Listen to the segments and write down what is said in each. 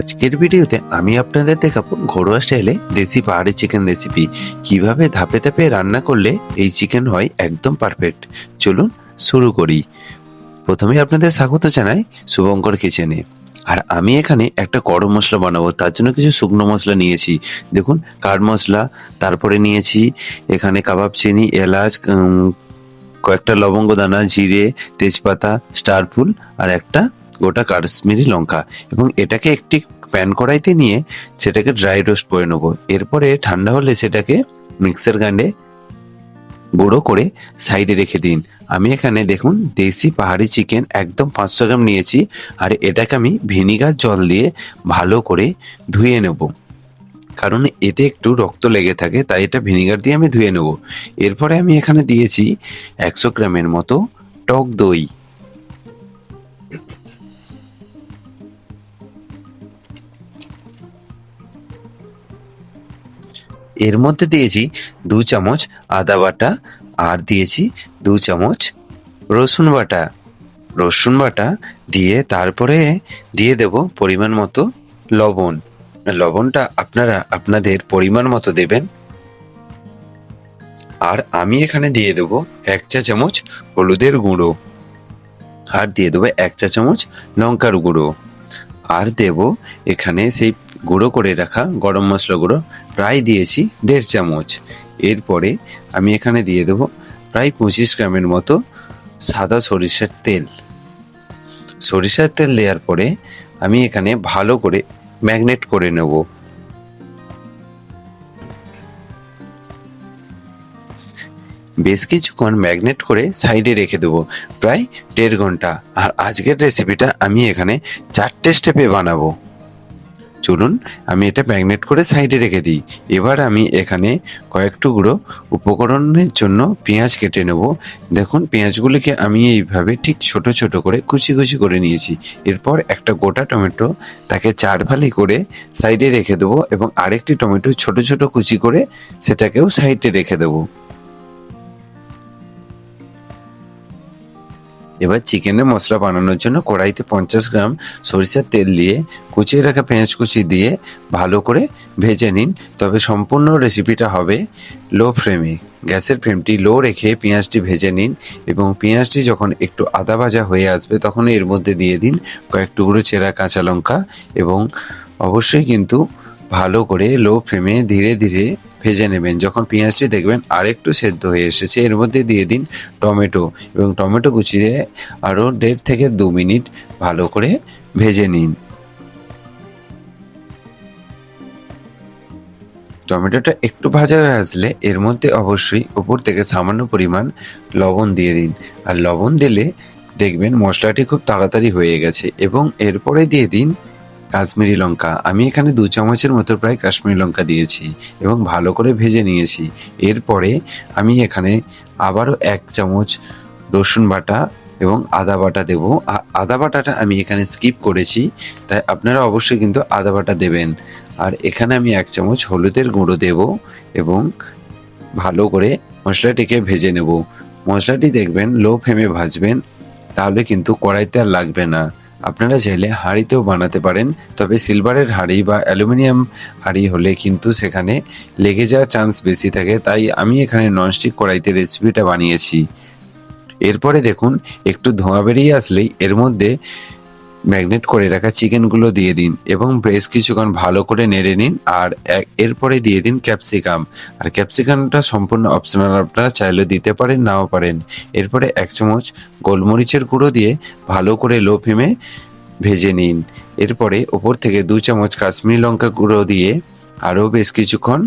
আজকের ভিডিওতে আমি আপনাদের দেখাবো ঘরোয়া স্টাইলে দেশি পাহাড়ি চিকেন রেসিপি কীভাবে ধাপে ধাপে রান্না করলে এই চিকেন হয় একদম পারফেক্ট চলুন শুরু করি। প্রথমে আপনাদের স্বাগত জানাই শুভঙ্কর কিচেনে। আর আমি এখানে একটা গরম মশলা বানাবো, তার জন্য কিছু শুকনো মশলা নিয়েছি। দেখুন, কাঠ মশলা, তারপরে নিয়েছি এখানে কাবাব চিনি, এলাচ কয়েকটা লবঙ্গ দানা, জিরে, তেজপাতা, স্টার ফুল, আর একটা গোটা কাশ্মীরি লঙ্কা এবং এটাকে একটি প্যান কড়াইতে নিয়ে সেটাকে ড্রাই রোস্ট করে নেব। এরপরে ঠান্ডা হলে সেটাকে মিক্সার গ্রাইন্ডে গুঁড়ো করে সাইডে রেখে দিন। আমি এখানে দেখুন, দেশি পাহাড়ি চিকেন একদম পাঁচশো গ্রাম নিয়েছি আর এটাকে আমি ভিনিগার জল দিয়ে ভালো করে ধুয়ে নেব। কারণ এতে একটু রক্ত লেগে থাকে, তাই এটা ভিনিগার দিয়ে আমি ধুয়ে নেব। এরপরে আমি এখানে দিয়েছি একশো গ্রামের মতো টক দই। এর মধ্যে দিয়েছি দু চামচ আদা বাটা, আর দিয়েছি দু চামচ রসুন বাটা। রসুন বাটা দিয়ে তারপরে দিয়ে দেব পরিমাণ মতো লবণ। লবণটা আপনারা আপনাদের পরিমাণ মতো দেবেন। আর আমি এখানে দিয়ে দেব এক চা চামচ হলুদের গুঁড়ো। আর দিয়ে দেবো এক চা চামচ লঙ্কার গুঁড়ো। আর দেব এখানে সেই গুঁড়ো করে রাখা গরম মশলা গুঁড়ো প্রায় দিয়েছি দেড় চামচ। এরপরে আমি এখানে দিয়ে দেব প্রায় পঁচিশ গ্রামের মতো সাদা সরিষার তেল। সরিষার তেল দেওয়ার পরে আমি এখানে ভালো করে ম্যাগনেট করে নেব। বেশ কিছুক্ষণ ম্যাগনেট করে সাইডে রেখে দেবো প্রায় দেড় ঘণ্টা। আর আজকের রেসিপিটা আমি এখানে চারটে স্টেপে বানাবো। চলুন, আমি এটা ম্যাগনেট করে সাইডে রেখে দিই। এবার আমি এখানে কয়েক টুকরো উপকরণের জন্য পেঁয়াজ কেটে নেব। দেখুন, পেঁয়াজগুলিকে আমি এইভাবে ঠিক ছোট ছোট করে কুচি কুচি করে নিয়েছি। এরপর একটা গোটা টমেটো তাকে চার ফালি করে সাইডে রেখে দেবো এবং আরেকটি টমেটো ছোট ছোট কুচি করে সেটাকেও সাইডে রেখে দেবো। এবার চিকেনের মশলা বানানোর জন্য কড়াইতে পঞ্চাশ গ্রাম সরিষার তেল দিয়ে কুচিয়ে রাখা পেঁয়াজ কুচি দিয়ে ভালো করে ভেজে নিন। তবে সম্পূর্ণ রেসিপিটা হবে লো ফ্লেমে গ্যাসের ফ্লেমটি লো রেখে পেঁয়াজটি ভেজে নিন এবং পেঁয়াজটি যখন একটু আদা ভাজা হয়ে আসবে তখন এর মধ্যে দিয়ে দিন কয়েক টুকরো চেরা কাঁচা লঙ্কা এবং অবশ্যই কিন্তু ভালো করে লো ফ্লেমে ধীরে ধীরে ভেজে নেবেন। যখন পেঁয়াজটি দেখবেন আরেকটু সেদ্ধ হয়ে এসেছে, এর মধ্যে দিয়ে দিন টমেটো এবং টমেটো কুচি দিয়ে আরও দেড় থেকে দু মিনিট ভালো করে ভেজে নিন। টমেটোটা একটু ভাজা হয়ে আসলে এর মধ্যে অবশ্যই উপর থেকে সামান্য পরিমাণ লবণ দিয়ে দিন। আর লবণ দিলে দেখবেন মশলাটি খুব তাড়াতাড়ি হয়ে গেছে এবং এরপরে দিয়ে দিন কাশ্মীরি লঙ্কা। আমি এখানে দু চামচের মতো প্রায় কাশ্মীরি লঙ্কা দিয়েছি এবং ভালো করে ভেজে নিয়েছি। এরপরে আমি এখানে আবারও এক চামচ রসুন বাটা এবং আদা বাটা দেব। আদা বাটাটা আমি এখানে স্কিপ করেছি, তাই আপনারা অবশ্যই কিন্তু আদা বাটা দেবেন। আর এখানে আমি এক চামচ হলুদের গুঁড়ো দেব এবং ভালো করে মশলাটিকে ভেজে নেব। মশলাটি দেখবেন লো ফ্লেমে ভাজবেন, তাহলে কিন্তু কড়াইতে আর লাগবে না। আপনারা চাইলে হাঁড়িতেও বানাতে পারেন, তবে সিলভারের হাঁড়ি বা অ্যালুমিনিয়াম হাঁড়ি হলে কিন্তু সেখানে লেগে যাওয়ার চান্স বেশি থাকে, তাই আমি এখানে ননস্টিক কড়াইতে রেসিপিটা বানিয়েছি। এরপরে দেখুন, একটু ধোঁয়া বেরিয়ে আসলেই এর মধ্যে ম্যাগনেট করে রাখা চিকেনগুলো দিয়ে দিন এবং বেশ কিছুক্ষণ ভালো করে নেড়ে নিন আর এরপরে দিয়ে দিন ক্যাপসিকাম। আর ক্যাপসিকামটা সম্পূর্ণ অপশনাল আপনারা চাইলে দিতে পারেন, নাও পারেন। এরপরে এক চামচ গোলমরিচের গুঁড়ো দিয়ে ভালো করে লো ফ্লেমে ভেজে নিন। এরপরে ওপর থেকে দু চামচ কাশ্মীরি লঙ্কা গুঁড়ো দিয়ে আরও বেশ কিছুক্ষণ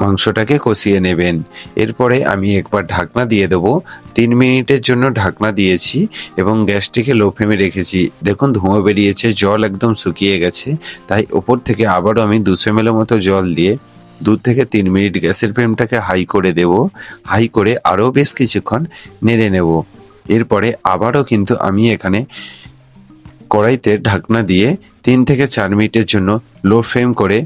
মাংসটাকে কষিয়ে নেবেন। এরপরে আমি একবার ঢাকনা দিয়ে দেবো। তিন মিনিটের জন্য ঢাকনা দিয়েছি এবং গ্যাসটিকে লো ফ্লেমে রেখেছি। দেখুন, ধোঁয়া বেরিয়েছে, জল একদম শুকিয়ে গেছে। তাই ওপর থেকে আবারও আমি দুশো এম মতো জল দিয়ে দু থেকে তিন মিনিট গ্যাসের ফ্লেমটাকে হাই করে দেব। হাই করে আরও বেশ কিছুক্ষণ নেড়ে নেব। এরপরে আবারও কিন্তু আমি এখানে কড়াইতে ঢাকনা দিয়ে তিন থেকে চার মিনিটের জন্য লো ফ্লেম করে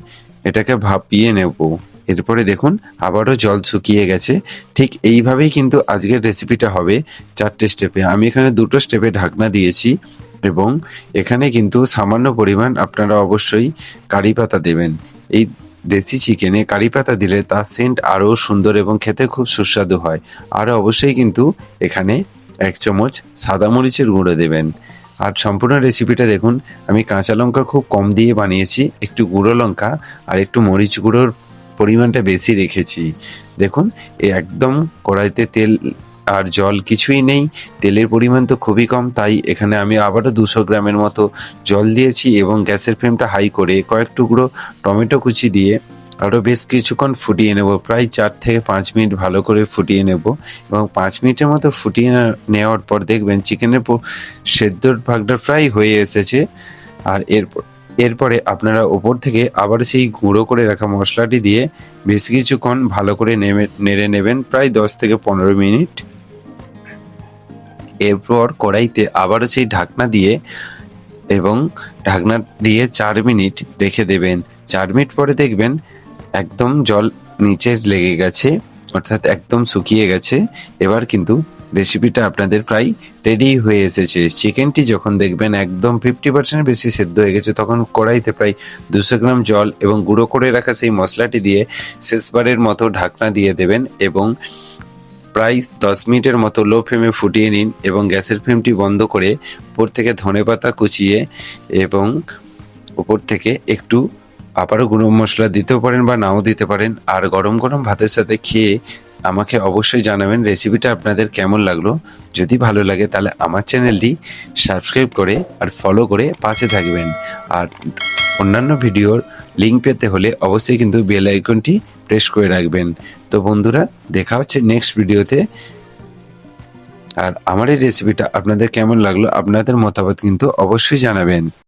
এটাকে ভাপিয়ে নেব। এরপরে দেখুন, আবারও জল শুকিয়ে গেছে। ঠিক এইভাবেই কিন্তু আজকের রেসিপিটা হবে চারটে স্টেপে আমি এখানে দুটো স্টেপে ঢাকনা দিয়েছি এবং এখানে কিন্তু সামান্য পরিমাণ আপনারা অবশ্যই কারি পাতা দেবেন। এই দেশি চিকেনে কারি পাতা দিলে তার সেন্ট আরও সুন্দর এবং খেতে খুব সুস্বাদু হয়। আর অবশ্যই কিন্তু এখানে এক চামচ সাদা মরিচের গুঁড়ো দেবেন। আর সম্পূর্ণ রেসিপিটা দেখুন, আমি কাঁচা লঙ্কা খুব কম দিয়ে বানিয়েছি, একটু গুঁড়ো লঙ্কা আর একটু মরিচ গুঁড়োর পরিমাণটা বেশি রেখেছি। দেখুন একদম কড়াইতে তেল আর জল কিছুই নেই। তেলের পরিমাণ তো খুবই কম, তাই এখানে আমি আবারও দুশো গ্রামের মতো জল দিয়েছি এবং গ্যাসের ফ্লেমটা হাই করে কয়েক টুকরো টমেটো কুচি দিয়ে আরও বেশ কিছুক্ষণ ফুটিয়ে নেব। প্রায় চার থেকে পাঁচ মিনিট ভালো করে ফুটিয়ে নেব এবং পাঁচ মিনিটের মতো ফুটিয়ে নেওয়ার পর দেখবেন চিকেনের সেদ্ধর ভাগটা প্রায় হয়ে এসেছে। আর এরপর এরপরে আপনারা ওপর থেকে আবার সেই গুঁড়ো করে রাখা মশলাটি দিয়ে বেশ কিছুক্ষণ ভালো করে নেমে, নেড়ে নেবেন প্রায় দশ থেকে পনেরো মিনিট। এরপর কড়াইতে আবারও সেই ঢাকনা দিয়ে এবং ঢাকনা দিয়ে চার মিনিট রেখে দেবেন। চার মিনিট পরে দেখবেন একদম জল নিচে লেগে গেছে, অর্থাৎ একদম শুকিয়ে গেছে। এবার কিন্তু রেসিপিটা আপনাদের প্রায় রেডি হয়ে এসেছে। চিকেনটি যখন দেখবেন একদম ফিফটি পার্সেন্ট বেশি সেদ্ধ হয়ে গেছে, তখন কড়াইতে প্রায় দুশো গ্রাম জল এবং গুঁড়ো করে রাখা সেই মশলাটি দিয়ে শেষবারের মতো ঢাকনা দিয়ে দেবেন এবং প্রায় দশ মিনিটের মতো লো ফ্লেমে ফুটিয়ে নিন এবং গ্যাসের ফ্লেমটি বন্ধ করে উপর থেকে ধনেপাতা কুচিয়ে এবং উপর থেকে একটু আবারও গুঁড়ো মশলা দিতেও পারেন বা নাও দিতে পারেন। আর গরম গরম ভাতের সাথে খেয়ে আমাকে অবশ্যই জানাবেন রেসিপিটা আপনাদের কেমন লাগল। যদি ভালো লাগে তাহলে আমার চ্যানেলটি সাবস্ক্রাইব করে আর ফলো করে পাশে থাকবেন। আর অন্যান্য ভিডিওর লিঙ্ক পেতে হলে অবশ্যই কিন্তু বেল আইকনটি প্রেস করে রাখবেন। তো বন্ধুরা, দেখা হচ্ছে নেক্সট ভিডিওতে আর আমার এই রেসিপিটা আপনাদের কেমন লাগল, আপনাদের মতামত কিন্তু অবশ্যই জানাবেন।